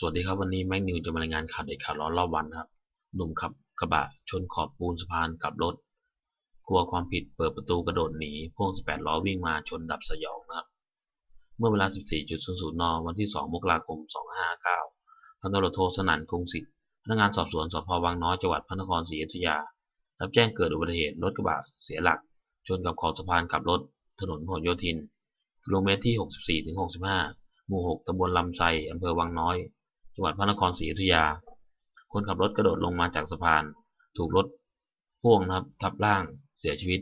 สวัสดีครับวันนี้แม็กนิวจะมารายงานข่าวเด็กข่าวร้อนรอบวันครับหนุ่มขับกระบะชนขอบปูนสะพานกับรถ กลัวความผิดเปิดประตูกระโดดหนีพ่วง 18 ล้อวิ่งมาชนดับสยองนะครับ เมื่อเวลา 14.00 น วันที่ 2 มกราคม 2559 พันตำรวจโทสนั่นคงสิทธิ์พนักงานสอบสวนสพวังน้อยจังหวัดพระนครศรีอยุธยา รับแจ้งเกิดอุบัติเหตุรถกระบะเสียหลัก ชนกับขอบสะพานกับรถ ถนนพหลโยธิน กิโลเมตรที่ 64-65 หมู่ 6ตำบลลำไซอำเภอวังน้อย จังหวัดพระนครศรีอยุธยา คนขับรถกระโดดลงมาจากสะพาน ถูกรถพ่วงนะครับทับร่างเสียชีวิต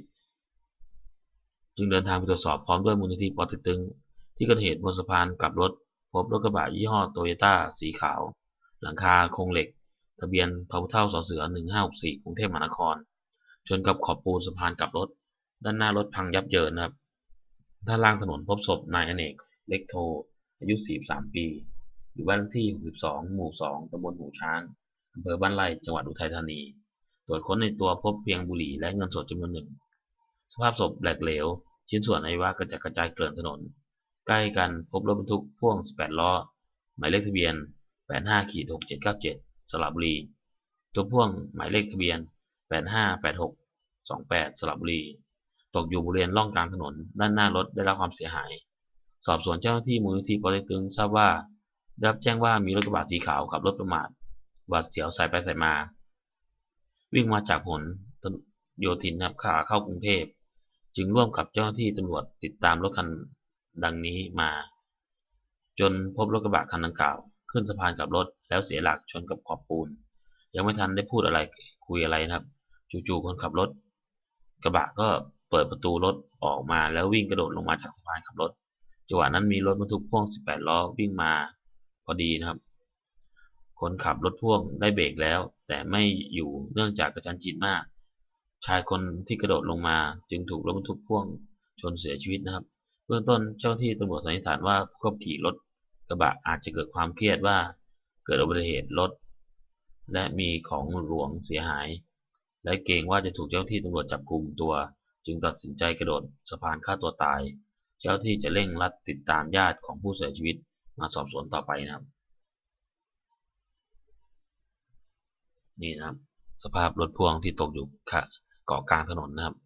จึงเดินทางไปตรวจสอบพร้อมด้วยมูลนิธิปอต็กตึง ที่เกิดเหตุบนสะพานกลับรถ พบรถกระบะยี่ห้อโตโยต้าสีขาว หลังคาโครงเหล็ก ทะเบียนทพเท่าสเสือ 1564กรุงเทพมหานคร ชนกับขอบปูนสะพานกลับรถ ด้านหน้ารถพังยับเยินนะครับด้านล่างถนนพบศพนายอเนกเล็กโท อายุ 43 ปี อยู่บ้านที่ 62 หมู่ 2 ตำบลหูช้างอำเภอบ้านไร่จังหวัดอุทัยธานี ตรวจค้นในตัวพบเพียงบุหรี่และเงินสดจำนวนหนึ่ง สภาพศพแหลกเหลว ชิ้นส่วนอวัยวะกระจัดกระจายเกลื่อนถนน ใกล้กันพบรถบรรทุกพ่วง 18 ล้อ หมายเลขทะเบียน 85ขีด6797 สระบุรี ตัวพ่วงหมายเลขทะเบียน 858628 สระบุรี ตกอยู่บริเวณร่องกลางถนน ด้านหน้ารถได้รับความเสียหาย สอบสวนเจ้าหน้าที่มูลนิธิปอเต็กตึงทราบว่า ได้รับแจ้งว่ามีรถกระบะสีขาวขับรถประมาทหวาดเสียวสายไปสายมา วิ่งมาจากผลโยธินนะครับขาเข้ากรุงเทพ จึงร่วมกับเจ้าหน้าที่ตำรวจติดตามรถคันดังนี้มา จนพบรถกระบะคันดังกล่าว ขึ้นสะพานกับรถแล้วเสียหลักชนกับขอบปูน ยังไม่ทันได้พูดอะไรคุยอะไรนะครับ จู่ๆคนขับรถ กระบะก็เปิดประตูรถออกมาแล้ววิ่งกระโดดลงมาจากสะพานขับรถจังหวะนั้นมีรถบรรทุกพ่วง 18 ล้อวิ่งมา พอดีนะครับ คนขับรถพ่วงได้เบรกแล้ว แต่ไม่อยู่เนื่องจากกระชันชิดมาก ชายคนที่กระโดดลงมา จึงถูกรถบรรทุกพ่วงชนเสียชีวิตนะครับ เบื้องต้นเจ้าที่ตำรวจสันนิษฐานว่าผู้ขับขี่รถกระบะอาจจะเกิดความเครียดว่าเกิดอุบัติเหตุรถและมีของหลวงเสียหาย และเกรงว่าจะถูกเจ้าที่ตำรวจจับกลุ่มตัว จึงตัดสินใจกระโดดสะพานฆ่าตัวตาย เจ้าที่จะเร่งรัดติดตามญาติของผู้เสียชีวิต มาสอบสวนต่อไปนะครับ นี่นะครับ สภาพรถพ่วงที่ตกอยู่เกาะกลางถนนนะครับ